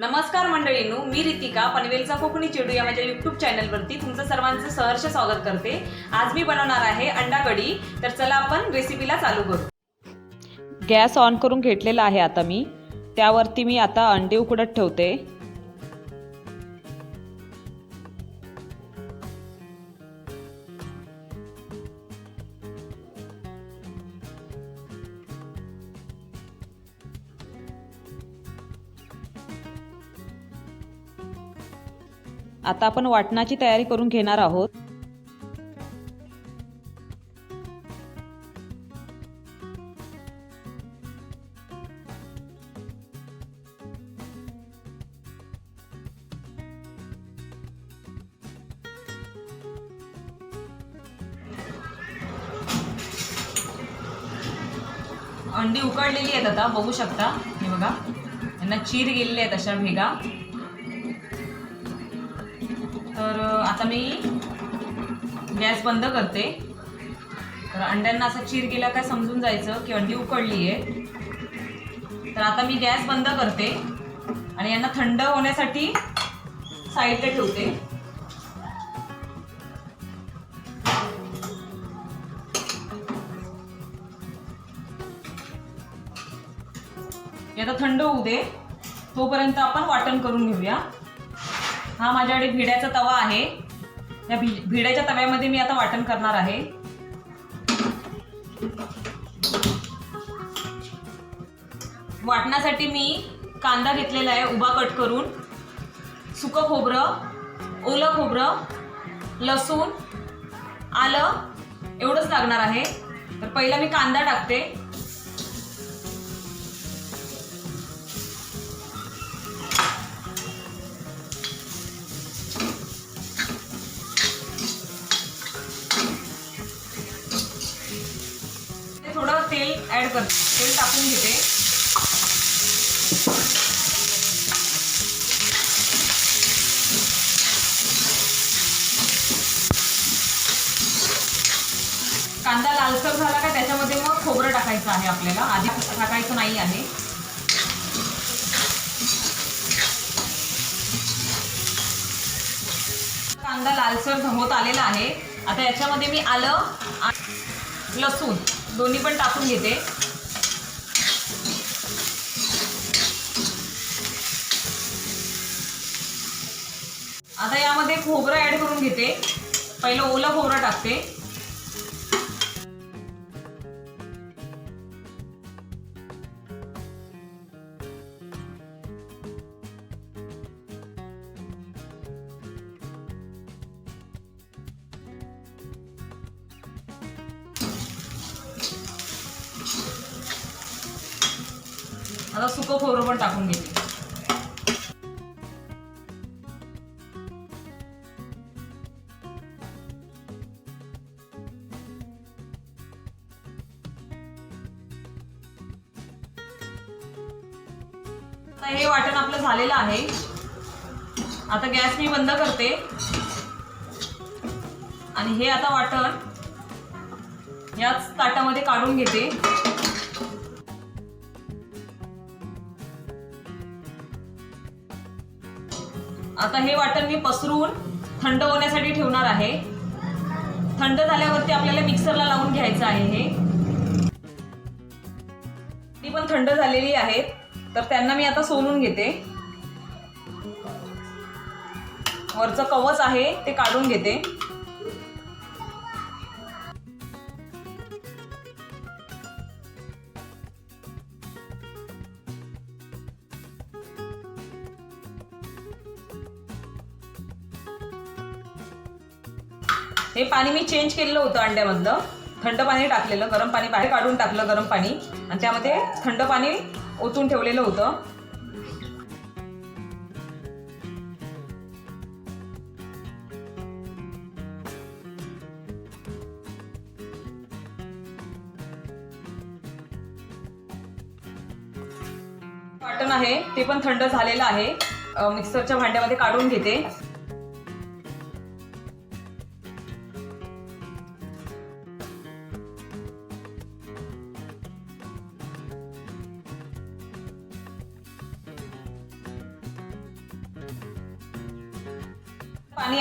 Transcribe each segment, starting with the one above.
नमस्कार मंडळींनो मी रितिका पनवेलचा कोकणी चिडू या माझ्या युट्यूब चॅनलवरती तुमचं सर्वांचं सहर्ष स्वागत करते. आज मी बनवणार आहे अंडा कढी तर चला आपण रेसिपीला चालू करू. गॅस ऑन करून घेतलेला आहे आता मी. त्यावरती मी आता अंडे उकडत ठेवते. आता आपण वाटणाची तयारी करून घेणार आहोत. अंडी उकडलेली आहेत आता बघू शकता. हे बघा. यांना चीर गेलेले आहेत अशा भेगा. तर आता मी गॅस बंद करते. तर अंड्यांना असा चीर गेला काय समजून जायचं की अंडी उकडली आहे. तर आता मी गॅस बंद करते आणि यांना थंड होण्यासाठी साईडला ठेवते. आता थंड होऊ दे. तोपर्यंत आपण वाटण करून घेऊया. हा माझ्याकडे भिड्याचा तवा आहे. या भिड्याच्या तव्यामध्ये मी आता वाटण करणार आहे. वाटण्यासाठी मी कांदा घेतलेला आहे उभा कट करून. सुकं खोबरं ओलं खोबरं लसूण आलं एवढंच लागणार आहे. तर पहिला मी कांदा टाकते. ॲड करते तेल टाकून घेते. कांदा लालसर झाला का त्याच्यामध्ये मग खोबरं टाकायचं आहे आपल्याला. आधी टाकायचं नाही आहे. कांदा लालसर होत आलेला आहे. आता याच्यामध्ये मी आलं लसूण. दोन्ही पण टाकून घेते. आता यामध्ये खोबरं ऍड करून घेते. पहिलं ओलं खोबरं टाकते. आता सुकं खोबरं पण टाकून घेते. हे वाटण आपलं झालेलं आहे. आता गॅस मी बंद करते. आणि हे आता वाटण याच ताटामध्ये काढून घेते. आता हे वाटण मी पसरून थंड होण्यासाठी ठेवणार आहे. थंड झाल्यावरती आपल्याला मिक्सरला लावून घ्यायचं आहे हे. ती पण थंड झालेली आहेत. तर त्यांना मी आता सोलून घेते. वरचं कवच आहे ते काढून घेते. हे पाणी मी चेंज केलेलं होतं अंड्यामधलं. थंड पाणी टाकलेलं गरम पाणी बाहेर काढून टाकलं गरम पाणी. आणि त्यामध्ये थंड पाणी ओतून ठेवलेलं होतं. वाटण आहे ते पण थंड झालेलं आहे. मिक्सरच्या भांड्यामध्ये काढून घेते.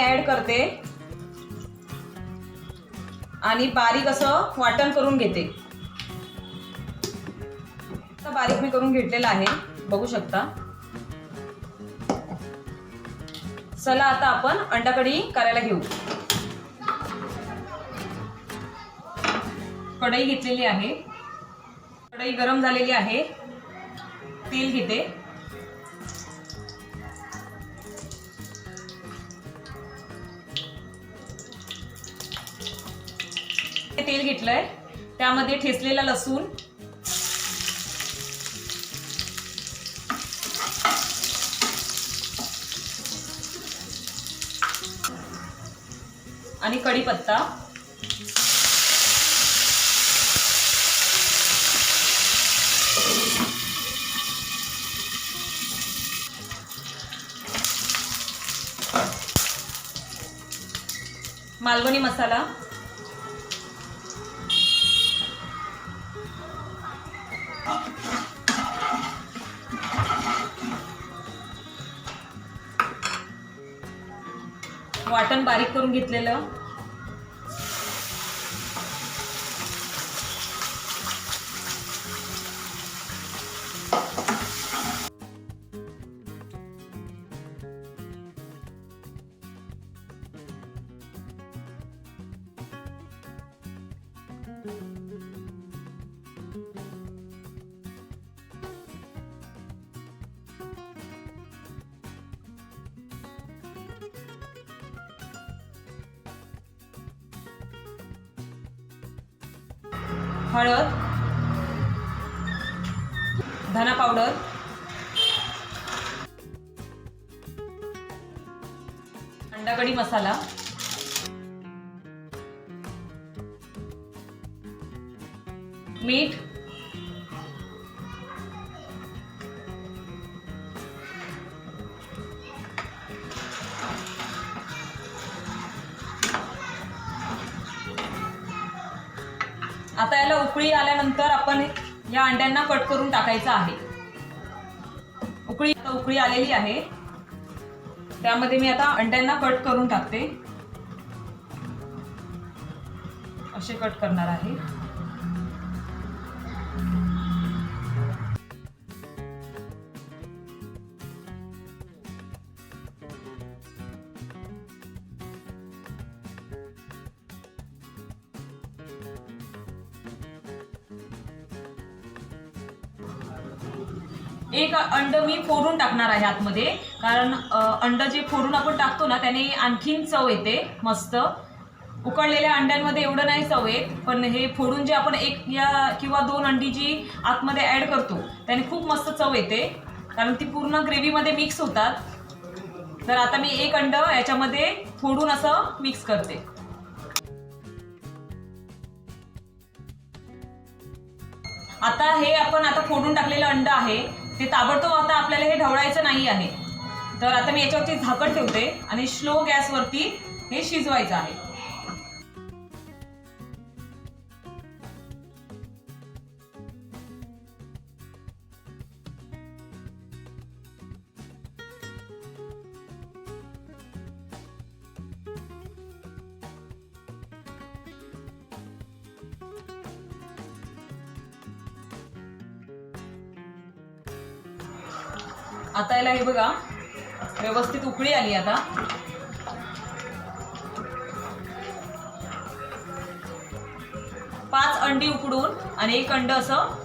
ॲड करते. आणि बारीक असं वाटण करून घेते. बारीक मी करून घेतलेलं आहे. बघू शकता. चला आता आपण अंडाकढी करायला घेऊ. कढई घेतलेली आहे. कढई गरम झालेली आहे. तेल घेते. तेल घेतलंय. त्यामध्ये ठेचलेला लसूण. आणि कढीपत्ता. मालवणी मसाला. वाटण बारीक करून घेतलेलं. हळद धना पावडर अंडाकढी मसाला मीठ आता याला उकळी आल्यानंतर आपण या अंड्यांना कट करून टाकायचं आहे. उकळी आता उकळी आलेली आहे. त्यामध्ये मी आता अंड्यांना कट करून टाकते. असे कट करणार आहे. एक अंड मी फोडून टाकणार आहे आतमध्ये. कारण अंड जे फोडून आपण टाकतो ना त्याने आणखीन चव येते मस्त. उकळलेल्या अंड्यांमध्ये एवढं नाही चव येत पण हे फोडून जे आपण एक या किंवा दोन अंडी जी आतमध्ये ॲड करतो त्याने खूप मस्त चव येते. कारण ती पूर्ण ग्रेव्हीमध्ये मिक्स होतात. तर आता मी एक अंड याच्यामध्ये फोडून असं मिक्स करते. आता हे आपण आता फोडून टाकलेलं अंड आहे. ते ताबडतोब आता आपल्याला हे ढवळायचं नाही आहे. तर आता मी याच्यावरती झाकण ठेवते आणि स्लो गॅसवरती हे शिजवायचं आहे. आता याला हे बघा व्यवस्थित उकळी आली आता. पाच अंडी उकडून आणि एक अंड असं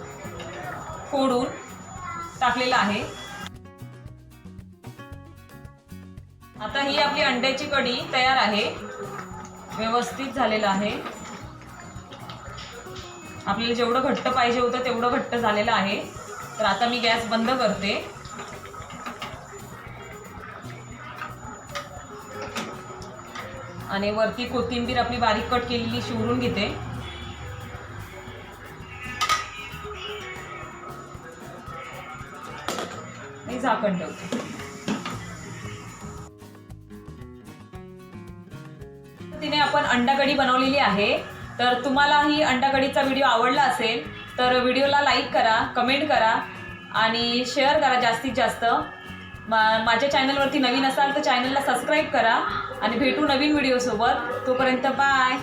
फोडून टाकलेलं आहे. आता ही आपली अंड्याची कढी तयार आहे. व्यवस्थित झालेलं आहे. आपल्याला जेवढं घट्ट पाहिजे होतं तेवढं घट्ट झालेलं आहे. तर आता मी गॅस बंद करते. आणि वरती कोथिंबीर आपली बारीक कट केलेली शिवरून घेते. आणि झाकण ठेवते. तिने आपण अंडाकढी बनवलेली आहे. तर तुम्हाला ही अंडाकढीचा व्हिडिओ आवडला असेल तर व्हिडिओला लाईक करा कमेंट करा आणि शेअर करा जास्तीत जास्त. मा- माझ्या चॅनलवरती नवीन असाल तर चॅनलला सबस्क्राईब करा. आणि भेटू नवीन व्हिडिओसोबत तोपर्यंत बाय